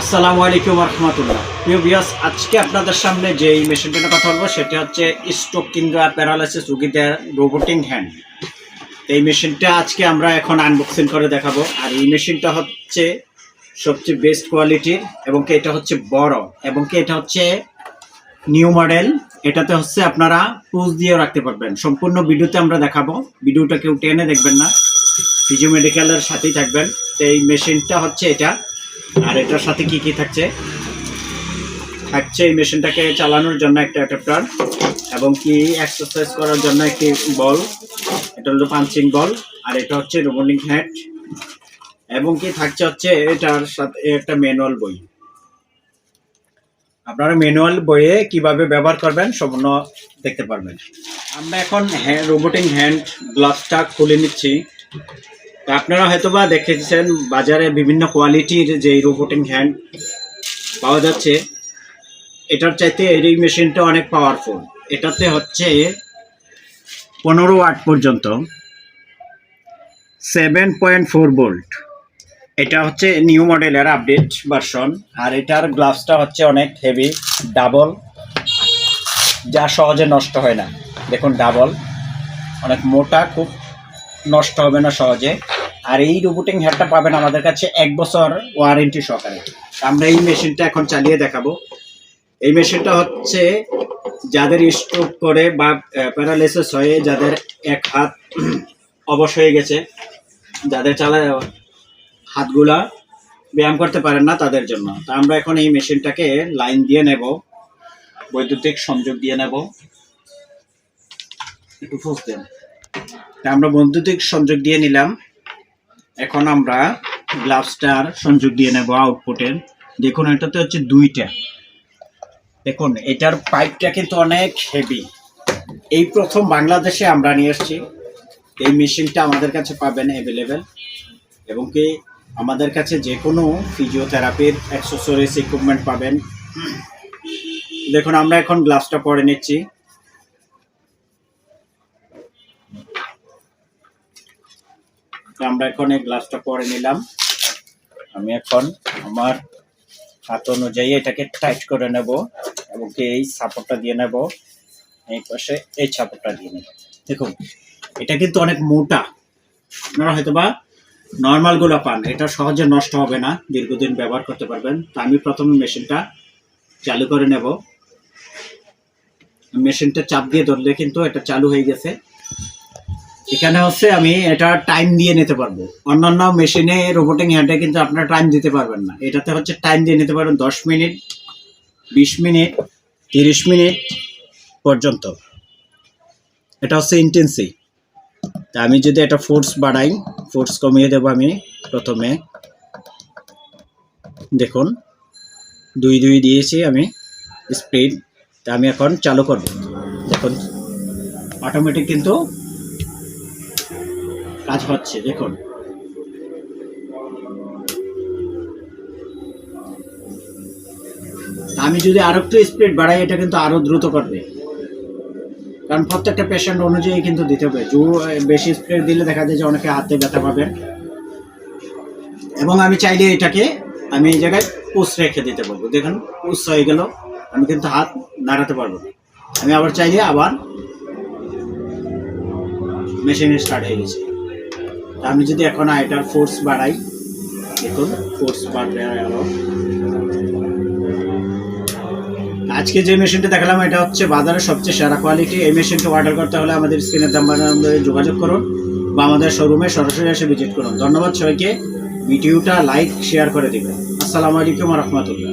আসসালামু আলাইকুম রহমতুল্লাহ প্রিয় আজকে আপনাদের সামনে যে এই মেশিনটা কথা বলব, সেটা হচ্ছে স্ট্রোক কিংবা প্যারালাইসিস রোগীদের রোবোটিং হ্যান্ড এই মেশিনটা আজকে আমরা এখন আনবক্সিং করে দেখাবো। আর এই মেশিনটা হচ্ছে সবচেয়ে বেস্ট কোয়ালিটির এবং কি এটা হচ্ছে বড় এবং কি এটা হচ্ছে নিউ মডেল এটাতে হচ্ছে আপনারা পুজ দিয়েও রাখতে পারবেন। সম্পূর্ণ ভিডিওতে আমরা দেখাবো। ভিডিওটা কেউ টেনে দেখবেন না। ফিজিও মেডিকেলের সাথেই থাকবেন। তো এই মেশিনটা হচ্ছে এটা। আর এটার সাথে কি কি থাকছে? থাকছে এই মেশিনটাকে চালানোর জন্য একটা অ্যাডাপ্টার এবং কি এক্সারসাইজ করার জন্য একটি বল। এটা হলো পাঞ্চিং বল আর এটা হচ্ছে রোবোটিং হ্যাট এবং কি থাকছে হচ্ছে এটার সাথে একটা ম্যানুয়াল বই। আপনারা ম্যানুয়াল বইয়ে কীভাবে ব্যবহার করবেন সম্পূর্ণ দেখতে পারবেন। আমরা এখন রোবোটিং হ্যান্ড গ্লাভসটা খুলে নিচ্ছি। আপনারা হয়তোবা দেখেছেন বাজারে বিভিন্ন কোয়ালিটির যে রোবোটিং হ্যান্ড পাওয়া যাচ্ছে, এটার চাইতে এই মেশিনটা অনেক পাওয়ারফুল এটাতে হচ্ছে পনেরো ওয়াট পর্যন্ত সেভেন পয়েন্ট ফোর ভোল্ট এটা হচ্ছে নিউ মডেলের আপডেট ভার্সন আর এটার গ্লাভসটা হচ্ছে অনেক হেভি ডাবল যা সহজে নষ্ট হয় না। দেখুন ডাবল অনেক মোটা, খুব নষ্ট হবে না সহজে। আর এই রোবোটিং হেয়ারটা পাবেন আমাদের কাছে এক বছর ওয়ারেন্টি সহকারে। আমরা এই মেশিনটা এখন চালিয়ে দেখাবো। এই মেশিনটা হচ্ছে যাদের স্ট্রোক করে বা প্যারালাইসিস হয়ে যাদের এক হাত অবশ হয়ে গেছে, যাদের চালা, হাতগুলা ব্যায়াম করতে পারেন না তাদের জন্য। তা আমরা এখন এই মেশিনটাকে লাইন দিয়ে নেব, বৈদ্যুতিক সংযোগ দিয়ে নেব। একটু ফুস দেন। আমরা বৈদ্যুতিক সংযোগ দিয়ে নিলাম। এখন আমরা গ্লাভসটার সংযোগ দিয়ে নেব আউটপুটের। দেখুন এটাতে হচ্ছে দুইটা। দেখুন, এটার পাইপটা কিন্তু অনেক হেভি এই প্রথম বাংলাদেশে আমরা নিয়ে এসেছি। এই মেশিনটা আমাদের কাছে পাবেন অ্যাভেলেবেল এবং কি আমাদের কাছে যে কোনো ফিজিওথেরাপির অ্যাক্সেসরিজ ইকুইপমেন্ট পাবেন। দেখুন, আমরা এখন গ্লাভসটা পরে নিচ্ছি। তো আমরা এখন এই গ্লাসটা পরে নিলাম। আমি এখন আমার হাত অনুযায়ী এটাকে টাইট করে নেব এবং কি এই সাপোর্টটা দিয়ে নেব। এই পাশে এই সাপোর্টটা দিয়ে নেব। দেখুন, এটা কিন্তু অনেক মোটা। আপনারা হয়তো বা নর্মালগুলো পান, এটা সহজে নষ্ট হবে না, দীর্ঘদিন ব্যবহার করতে পারবেন। তো আমি প্রথমে মেশিনটা চালু করে নেব। মেশিনটা চাপ দিয়ে ধরলে কিন্তু এটা চালু হয়ে গেছে। এখানে হচ্ছে আমি এটা টাইম দিয়ে নিতে পারব। অন্যান্য মেশিনে রোবোটিং হ্যান্ডে কিন্তু আপনারা টাইম দিতে পারবেন না। এটাতে হচ্ছে টাইম দিয়ে নিতে পারবেন দশ মিনিট, বিশ মিনিট, তিরিশ মিনিট পর্যন্ত। এটা হচ্ছে ইন্টেন্সি তা আমি যদি এটা ফোর্স বাড়াই ফোর্স কমিয়ে দেবো আমি প্রথমে। দেখুন, দুই দুই দিয়েছি আমি স্পিড তা আমি এখন চালু করব। দেখুন অটোমেটিক কিন্তু কাজ হচ্ছে, দেখুন। আমি যদি আরও একটু স্পিড বাড়াই, এটা কিন্তু আরও দ্রুত করবে। কারণ প্রত্যেকটা পেশেন্ট অনুযায়ী কিন্তু দিতে হবে। বেশি স্পিড দিলে দেখা যায় যে অনেকে হাতে ব্যথা পাবে। এবং আমি চাইলে এটাকে আমি এই জায়গায় পুষ রেখে দিতে পারব। দেখুন পুষ হয়ে গেল। আমি কিন্তু হাত দাঁড়াতে পারব আমি আবার চাইলে আবার মেশিন স্টার্ট হয়ে গেছে। আমি যদি এখন এটার ফোর্স বাড়াই, দেখুন ফোর্স বাড়বে আজকে যে মেশিনটা দেখালাম, এটা হচ্ছে বাজারের সবচেয়ে সেরা কোয়ালিটি এই মেশিনটা অর্ডার করতে হলে আমাদের স্ক্রিনের নাম্বারে যোগাযোগ করুন বা আমাদের শোরুমে সরাসরি এসে ভিজিট করুন। ধন্যবাদ সবাইকে। ভিডিওটা লাইক শেয়ার করে দেবেন। আসসালামু আলাইকুম রহমতুল্লাহ।